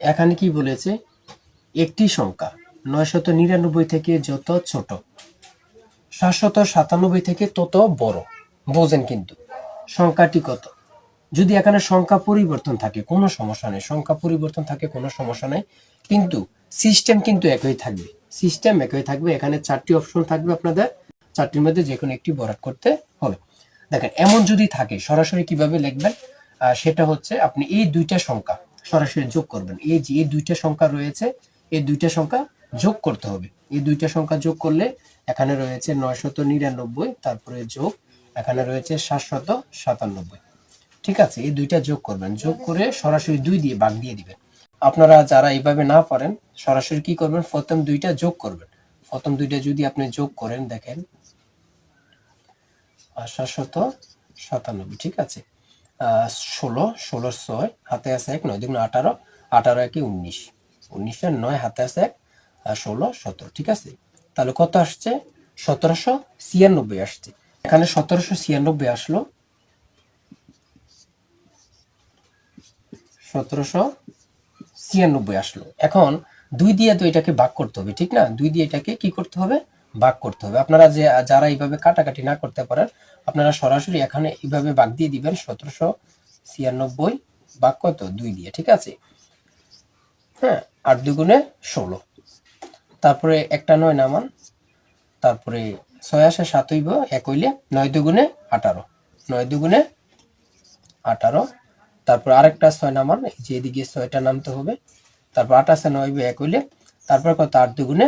এখানে কি বলেছে? একটি সংখ্যা, নয়শত নিরানব্বই থেকে যত ছোট, সাতশত সাতানব্বই থেকে তত বড়। বোঝেন কিন্তু, সংখ্যাটি কত? যদি এখানে সংখ্যা পরিবর্তন থাকে, কোনো সমস্যা নেই। সংখ্যা পরিবর্তন থাকে, কোনো সমস্যা নেই। কিন্তু সিস্টেম কিন্তু একই থাকবে। সিস্টেম একই থাকবে। এখানে চারটি অপশন থাকবে আপনাদের। চারটির মধ্যে যে কোনো একটি বরাদ করতে হবে। দেখেন, এমন যদি থাকে, সরাসরি কীভাবে লিখবেন? সেটা হচ্ছে আপনি এই দুইটা সংখ্যা সরাসরি যোগ করবেন। এই যে, এই দুইটা সংখ্যা রয়েছে, এই দুইটা সংখ্যা যোগ করতে হবে। এই দুইটা সংখ্যা যোগ করলে এখানে রয়েছে নয়শত নিরানব্বই, তারপরে যোগ এখানে রয়েছে সাতশত সাতানব্বই। ঠিক আছে, এই দুইটা যোগ করবেন। যোগ করে সরাসরি দুই দিয়ে ভাগ দিয়ে দিবেন। আপনারা যারা এইভাবে না পারেন, সরাসরি কি করবেন? প্রথম দুইটা যোগ করবেন। প্রথম দুইটা যদি আপনি যোগ করেন, দেখেন, সাতশত সাতানব্বই, ঠিক আছে? ষোলো ষোলো ছয়, হাতে আছে এক, নয় দুগুণ আঠারো আঠারো একে উনিশ। উনিশের নয় হাতে আছে এক ষোলো সতেরো, ঠিক আছে? তাহলে কত আসছে? সতেরোশো ছিয়ানব্বই আসছে। এখানে সতেরোশো ছিয়ানব্বই আসলো। সতেরোশো ছিয়ানব্বই আসলো। এখন দুই দিয়ে তো এটাকে ভাগ করতে হবে, ঠিক না? দুই দিয়ে এটাকে কি করতে হবে? ভাগ করতে হবে। আপনারা যে, যারা এইভাবে কাটাকাটি না করতে পারেন, আপনারা সরাসরি এখানে এইভাবে ভাগ দিয়ে দিবেন, সতেরোশো ছিয়ানব্বই ভাগ কত? দুই দিয়ে, ঠিক আছে? হ্যাঁ আট দুগুণে ষোলো। তারপরে একটা নয় নামান, তারপরে ছয় আসে সাত হইব, এক হইলে নয় দুগুণে আঠারো। নয় দুগুণে আঠারো, তারপর আরেকটা ছয় নামান, এই যে এদিকে ছয়টা নামতে হবে, তারপর আঠাশে নয় এক হইলে, তারপর কত? আট দুগুণে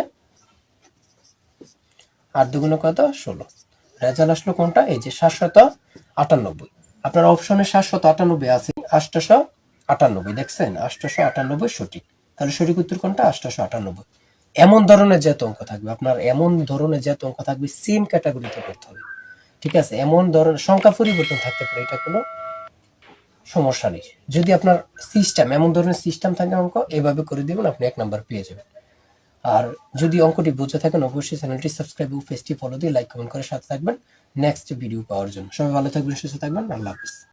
আট দুগুণে কত? ষোলো। রেজাল্ট আসলো কোনটা? এই যে সাতশত আটানব্বই। আপনার অপশনে সাতশত আটানব্বই আছে। আটশোশো আটানব্বই, দেখছেন? আটশোশো আটানব্বই সঠিক। তাহলে সঠিক উত্তর কোনটা? আটশোশো আটানব্বই। এমন ধরনের যত অঙ্ক থাকবে, আপনার এমন ধরনের যত অঙ্ক থাকবে সেম ক্যাটাগরিতে করতে হবে। ঠিক আছে? এমন ধরনের সংখ্যা পরিবর্তন থাকতে পারে, এটা কোনো সমস্যা নেই। যদি আপনার সিস্টেম এমন ধরনের সিস্টেম থাকে অঙ্ক, এভাবে করে দিবেন, আপনি এক নাম্বার পেয়ে যাবেন। আর যদি অঙ্কটি বুঝে থাকেন, অবশ্যই চ্যানেলটি সাবস্ক্রাইব এবং পেজটি ফলো দিয়ে লাইক কমেন্ট করে সাথে থাকবেন। নেক্সট ভিডিও পাওয়ার জন্য। সবাই ভালো থাকবেন, সুস্থ থাকবেন। আল্লাহ হাফিজ।